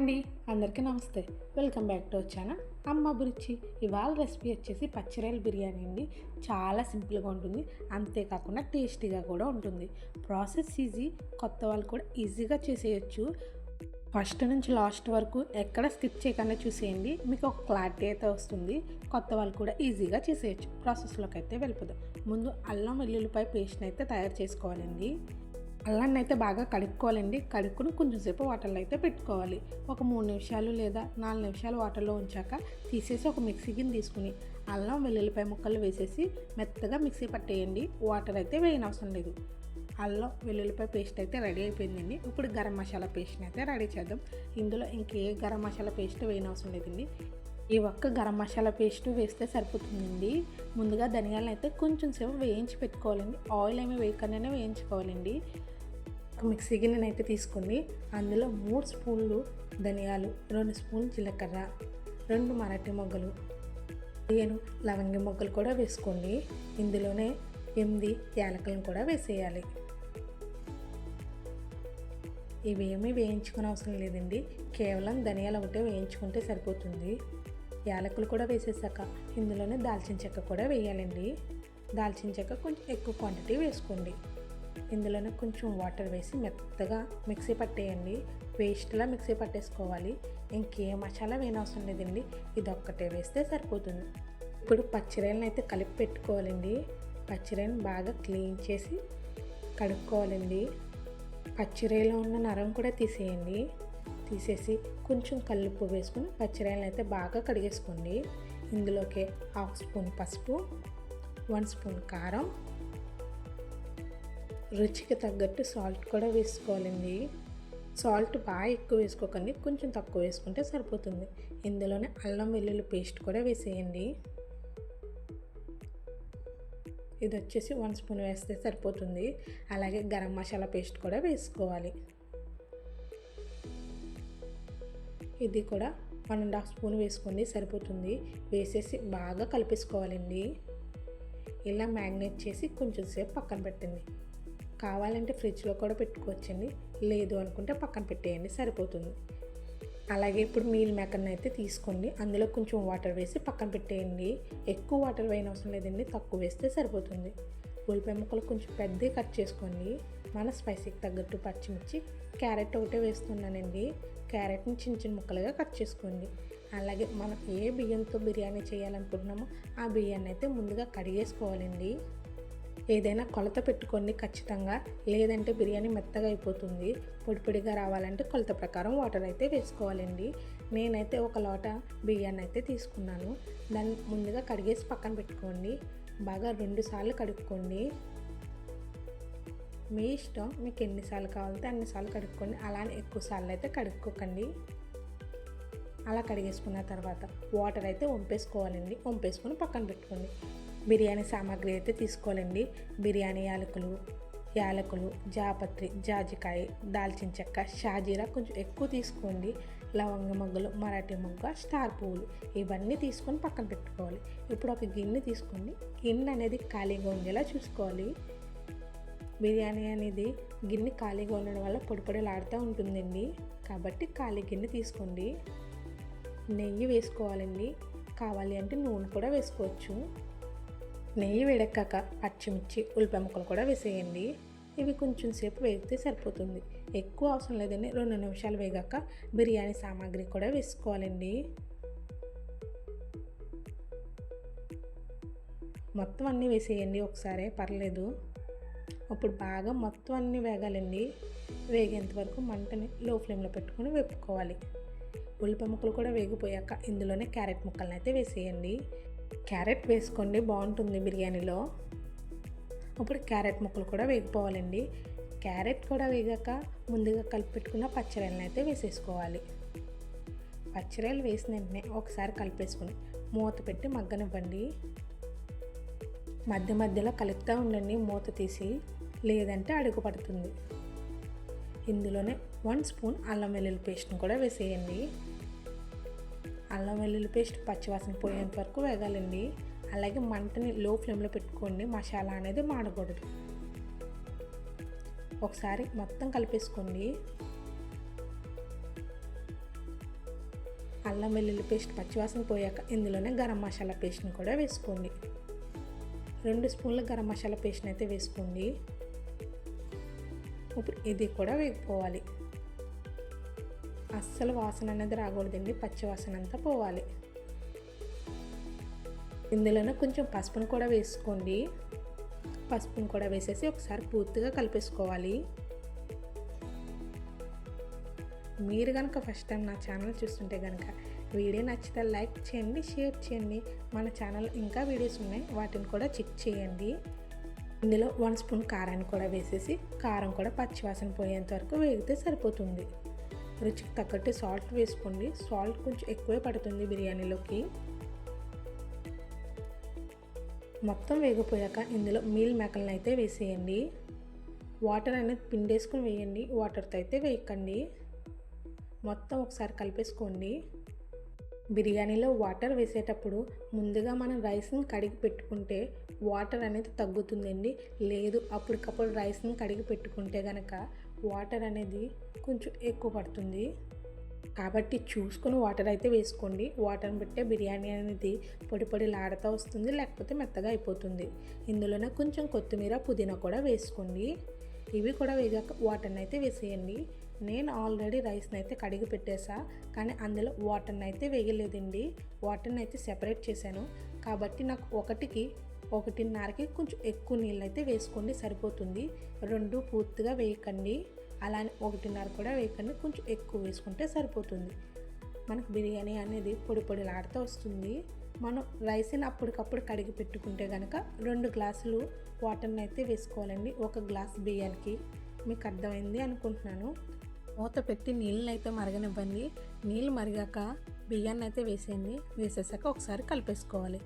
అండి అందరికీ నమస్తే. Welcome back to channel. అమ్మ బురిచి. ఇవాళ రెసిపీ వచ్చేసి పచ్చిరాయల బిర్యానీ అండి. చాలా సింపుల్గా ఉంటుంది. అంతేకాకుండా టేస్టీగా కూడా ఉంటుంది. ప్రాసెస్ ఈజీ కొత్త వాళ్ళు కూడా ఈజీగా చేసేయచ్చు. ఫస్ట్ నుంచి లాస్ట్ వరకు ఎక్కడ స్కిప్ చేయకుండా చూసేయండి. మీకు ఒక క్లారిటీ అయితే వస్తుంది. కొత్త వాళ్ళు కూడా ఈజీగా చేసేయచ్చు. ప్రాసెస్లోకి అయితే వెళ్ళిపోదాం. ముందు అల్లం వెల్లుల్లిపాయ పేస్ట్ని అయితే తయారు చేసుకోవాలండి. అల్లాన్ని అయితే బాగా కడుక్కోవాలండి. కడుక్కుని కొంచెం సేపు వాటర్లో అయితే పెట్టుకోవాలి. ఒక మూడు నిమిషాలు లేదా నాలుగు నిమిషాలు వాటర్లో ఉంచాక తీసేసి ఒక మిక్సీ గిన్నె తీసుకుని అల్లం వెల్లుల్లిపాయ ముక్కలు వేసేసి మెత్తగా మిక్సీ పట్టేయండి. వాటర్ అయితే వేయనవసరం లేదు. అల్లం వెల్లుల్లిపాయ పేస్ట్ అయితే రెడీ అయిపోయిందండి. ఇప్పుడు గరం మసాలా పేస్ట్ని అయితే రెడీ చేద్దాం. ఇందులో ఇంకే గరం మసాలా పేస్ట్ వేయనవసరం లేదండి. ఈ ఒక్క గరం మసాలా పేస్ట్ వేస్తే సరిపోతుందండి. ముందుగా ధనియాలను అయితే కొంచెం సేపు వేయించి పెట్టుకోవాలండి. ఆయిల్ ఏమి వేయకుండానే వేయించుకోవాలండి. ఒక మిక్సీ గిన్నెని అయితే తీసుకోండి. అందులో మూడు స్పూన్లు ధనియాలు రెండు స్పూన్లు జీలకర్ర రెండు మరాఠీ మొగ్గలు నేను లవంగి మొగ్గలు కూడా వేసుకోండి. ఇందులోనే ఎనిమిది యాలకులను కూడా వేసేయాలి. ఇవేమీ వేయించుకునే అవసరం లేదండి. కేవలం ధనియాలు ఒకటే వేయించుకుంటే సరిపోతుంది. యాలకులు కూడా వేసేసాక ఇందులోనే దాల్చిన చెక్క కూడా వేయాలండి. దాల్చిన చెక్క కొంచెం ఎక్కువ క్వాంటిటీ వేసుకోండి. ఇందులోనే కొంచెం వాటర్ వేసి మెత్తగా మిక్సీ పట్టేయండి. పేస్ట్లా మిక్సీ పట్టేసుకోవాలి. ఇంకే మసాలా వేయనవసరం లేదండి. ఇది ఒక్కటే వేస్తే సరిపోతుంది. ఇప్పుడు పచ్చిరాయలను అయితే కలిపి పెట్టుకోవాలండి. పచ్చిరాయలను బాగా క్లీన్ చేసి కడుక్కోవాలండి. పచ్చిరాయలో ఉన్న నరం కూడా తీసేయండి. తీసేసి కొంచెం కల్లుప్పు వేసుకొని పచ్చిరాయలను అయితే బాగా కడిగేసుకోండి. ఇందులోకి హాఫ్ స్పూన్ పసుపు వన్ స్పూన్ కారం రుచికి తగ్గట్టు సాల్ట్ కూడా వేసుకోవాలండి. సాల్ట్ బాగా ఎక్కువ వేసుకోకండి కొంచెం తక్కువ వేసుకుంటే సరిపోతుంది. ఇందులోనే అల్లం వెల్లుల్లి పేస్ట్ కూడా వేసేయండి. ఇది వచ్చేసి వన్ స్పూన్ వేస్తే సరిపోతుంది. అలాగే గరం మసాలా పేస్ట్ కూడా వేసుకోవాలి. ఇది కూడా వన్ అండ్ హాఫ్ స్పూన్ వేసుకోండి సరిపోతుంది. వేసేసి బాగా కలిపేసుకోవాలండి. ఇలా మ్యాగ్నేట్ చేసి కొంచెం సేపు పక్కన పెట్టండి. కావాలంటే ఫ్రిడ్జ్లో కూడా పెట్టుకోవచ్చండి. లేదు అనుకుంటే పక్కన పెట్టేయండి సరిపోతుంది. అలాగే ఇప్పుడు మీల్ మేకర్ని అయితే తీసుకోండి. అందులో కొంచెం వాటర్ వేసి పక్కన పెట్టేయండి. ఎక్కువ వాటర్ వేయని అవసరం లేదండి తక్కువ వేస్తే సరిపోతుంది. ఉల్లిపాయ ముక్కలు కొంచెం పెద్దవి కట్ చేసుకోండి. మన స్పైసీకి తగ్గట్టు పచ్చిమిర్చి క్యారెట్ ఒకటే వేస్తున్నానండి. క్యారెట్ని చిన్న చిన్న ముక్కలుగా కట్ చేసుకోండి. అలాగే మనం ఏ బియ్యంతో బిర్యానీ చేయాలనుకుంటున్నామో ఆ బియ్యాన్ని అయితే ముందుగా కడిగేసుకోవాలండి. ఏదైనా కొలత పెట్టుకోండి ఖచ్చితంగా. లేదంటే బిర్యానీ మెత్తగా అయిపోతుంది. పొడి పొడిగా రావాలంటే కొలత ప్రకారం వాటర్ అయితే వేసుకోవాలండి. నేనైతే ఒక లోట బియ్యాన్ని అయితే తీసుకున్నాను. దాన్ని ముందుగా కడిగేసి పక్కన పెట్టుకోండి. బాగా రెండుసార్లు కడుక్కోండి. మీ ఇష్టం మీకు ఎన్నిసార్లు కావాలంటే అన్నిసార్లు కడుక్కోండి. అలానే ఎక్కువ సార్లు అయితే కడుక్కోకండి. అలా కడిగేసుకున్న తర్వాత వాటర్ అయితే వంపేసుకోవాలండి. వంపేసుకొని పక్కన పెట్టుకోండి. బిర్యానీ సామాగ్రి అయితే తీసుకోవాలండి. బిర్యానీ యాలకులు యాలకులు జాపత్రి జాజికాయ దాల్చిన చెక్క షాజీరా కొంచెం ఎక్కువ తీసుకోండి. లవంగ మొగ్గలు మరాఠీ మొగ్గ స్టార్ పువ్వులు ఇవన్నీ తీసుకొని పక్కన పెట్టుకోవాలి. ఇప్పుడు ఒక గిన్నె తీసుకోండి. గిన్నె అనేది ఖాళీగా ఉండేలా చూసుకోవాలి. బిర్యానీ అనేది గిన్నె ఖాళీగా ఉండడం వల్ల పొడిపొడిలాడుతూ ఉంటుందండి. కాబట్టి ఖాళీ గిన్నె తీసుకోండి. నెయ్యి వేసుకోవాలండి. కావాలి అంటే నూనె కూడా వేసుకోవచ్చు. నెయ్యి వేడెక్కాక పచ్చిమిర్చి ఉల్లిపాయ ముక్కలు కూడా వేసేయండి. ఇవి కొంచెం సేపు వేగితే సరిపోతుంది. ఎక్కువ అవసరం లేదండి. రెండు నిమిషాలు వేగాక బిర్యానీ సామాగ్రి కూడా వేసుకోవాలండి. మొత్తం అన్నీ వేసేయండి ఒకసారి పర్లేదు. అప్పుడు బాగా మొత్తం అన్నీ వేగాలండి. వేగేంత వరకు మంటని లో ఫ్లేమ్లో పెట్టుకొని వేపుకోవాలి. ఉల్లిపాయ ముక్కలు కూడా వేగిపోయాక ఇందులోనే క్యారెట్ ముక్కలను అయితే వేసేయండి. క్యారెట్ వేసుకోండి బాగుంటుంది బిర్యానీలో. ఇప్పుడు క్యారెట్ ముక్కలు కూడా వేగిపోవాలండి. క్యారెట్ కూడా వేగాక ముందుగా కలిపి పెట్టుకున్న పచ్చరాయలను అయితే వేసేసుకోవాలి. పచ్చరాయలు వేసిన వెంటనే ఒకసారి కలిపేసుకుని మూత పెట్టి మగ్గనివ్వండి. మధ్య మధ్యలో కలుపుతూ ఉండండి మూత తీసి. లేదంటే అడుగు పడుతుంది. ఇందులోనే వన్ స్పూన్ అల్లం వెల్లుల్లి పేస్ట్ని కూడా వేసేయండి. అల్లం వెల్లుల్లి పేస్ట్ పచ్చివాసన పోయేంత వరకు వేగాలండి. అలాగే మంటని లో ఫ్లేమ్లో పెట్టుకోండి. మసాలా అనేది మాడకూడదు. ఒకసారి మొత్తం కలిపేసుకోండి. అల్లం వెల్లుల్లి పేస్ట్ పచ్చివాసన పోయాక ఇందులోనే గరం మసాలా పేస్ట్ని కూడా వేసుకోండి. రెండు స్పూన్ల గరం మసాలా పేస్ట్ని అయితే వేసుకోండి. ఇప్పుడు ఇది కూడా వేగిపోవాలి అస్సలు వాసన అనేది రాకూడదండి పచ్చి వాసన అంతా పోవాలి. ఇందులోనే కొంచెం పసుపును కూడా వేసుకోండి. పసుపును కూడా వేసేసి ఒకసారి పూర్తిగా కలిపేసుకోవాలి. మీరు కనుక ఫస్ట్ టైం నా ఛానల్ చూస్తుంటే కనుక వీడియో నచ్చితే లైక్ చేయండి షేర్ చేయండి. మన ఛానల్ ఇంకా వీడియోస్ ఉన్నాయి వాటిని కూడా చెక్ చేయండి. ఇందులో వన్ స్పూన్ కారాన్ని కూడా వేసేసి కారం కూడా పచ్చివాసన పోయేంత వరకు వేగితే సరిపోతుంది. రుచికి తగ్గట్టు సాల్ట్ వేసుకోండి. సాల్ట్ కొంచెం ఎక్కువే పడుతుంది బిర్యానీలోకి. మొత్తం వేగిపోయాక ఇందులో మీల్ మేకలను అయితే వేసేయండి. వాటర్ అనేది పిండేసుకుని వేయండి. వాటర్తో అయితే వేయకండి. మొత్తం ఒకసారి కలిపేసుకోండి. బిర్యానీలో వాటర్ వేసేటప్పుడు ముందుగా మనం రైస్ని కడిగి పెట్టుకుంటే వాటర్ అనేది తగ్గుతుందండి. లేదు అప్పటికప్పుడు రైస్ని కడిగి పెట్టుకుంటే కనుక వాటర్ అనేది కొంచెం ఎక్కువ పడుతుంది. కాబట్టి చూసుకుని వాటర్ అయితే వేసుకోండి. వాటర్ని పెట్టే బిర్యానీ అనేది పొడి పొడిలాడుతూ వస్తుంది లేకపోతే మెత్తగా అయిపోతుంది. ఇందులోనే కొంచెం కొత్తిమీర పుదీనా కూడా వేసుకోండి. ఇవి కూడా వేగాక వాటర్ని అయితే వేసేయండి. నేను ఆల్రెడీ రైస్ని అయితే కడిగి పెట్టేసా కానీ అందులో వాటర్ని అయితే వేయలేదండి. వాటర్ని అయితే సెపరేట్ చేశాను. కాబట్టి నాకు ఒకటికి ఒకటిన్నరకి కొంచెం ఎక్కువ నీళ్ళు అయితే వేసుకోండి సరిపోతుంది. రెండు పూర్తిగా వేయకండి. అలానే ఒకటిన్నర కూడా వేయకండి కొంచెం ఎక్కువ వేసుకుంటే సరిపోతుంది. మనకు బిర్యానీ అనేది పొడి పొడిలాడుతూ వస్తుంది. మనం రైస్ని అప్పటికప్పుడు కడిగి పెట్టుకుంటే కనుక రెండు గ్లాసులు వాటర్ని అయితే వేసుకోవాలండి. ఒక గ్లాస్ బియ్యానికి. మీకు అర్థమైంది అనుకుంటున్నాను. మూత పెట్టి నీళ్ళని అయితే మరగనివ్వండి. నీళ్ళు మరిగాక బియ్యాన్ని అయితే వేసేయండి. వేసేసాక ఒకసారి కలిపేసుకోవాలి.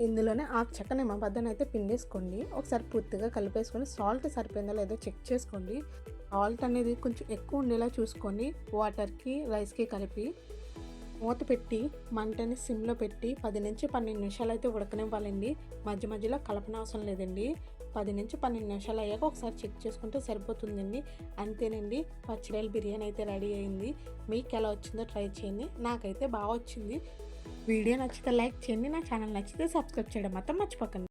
ఇందులోనే ఆ చెక్క నిమ్మబద్దను అయితే పిండేసుకోండి. ఒకసారి పూర్తిగా కలిపేసుకొని సాల్ట్ సరిపోయిందో లేదో చెక్ చేసుకోండి. సాల్ట్ అనేది కొంచెం ఎక్కువ ఉండేలా చూసుకొని వాటర్కి రైస్కి కలిపి మూత పెట్టి మంటని సిమ్లో పెట్టి పది నుంచి పన్నెండు నిమిషాలు అయితే ఉడకనివ్వాలండి. మధ్య మధ్యలో కలపన అవసరం లేదండి. పది నుంచి పన్నెండు నిమిషాలు అయ్యాక ఒకసారి చెక్ చేసుకుంటే సరిపోతుందండి. అంతేనండి పచ్చిరాయల బిర్యానీ అయితే రెడీ అయింది. మీకు ఎలా వచ్చిందో ట్రై చేయండి. నాకైతే బాగా వచ్చింది. వీడియో నచ్చితే లైక్ చేయండి. నా ఛానల్ నచ్చితే సబ్స్క్రైబ్ చేయడం మాత్రం మర్చిపోకండి.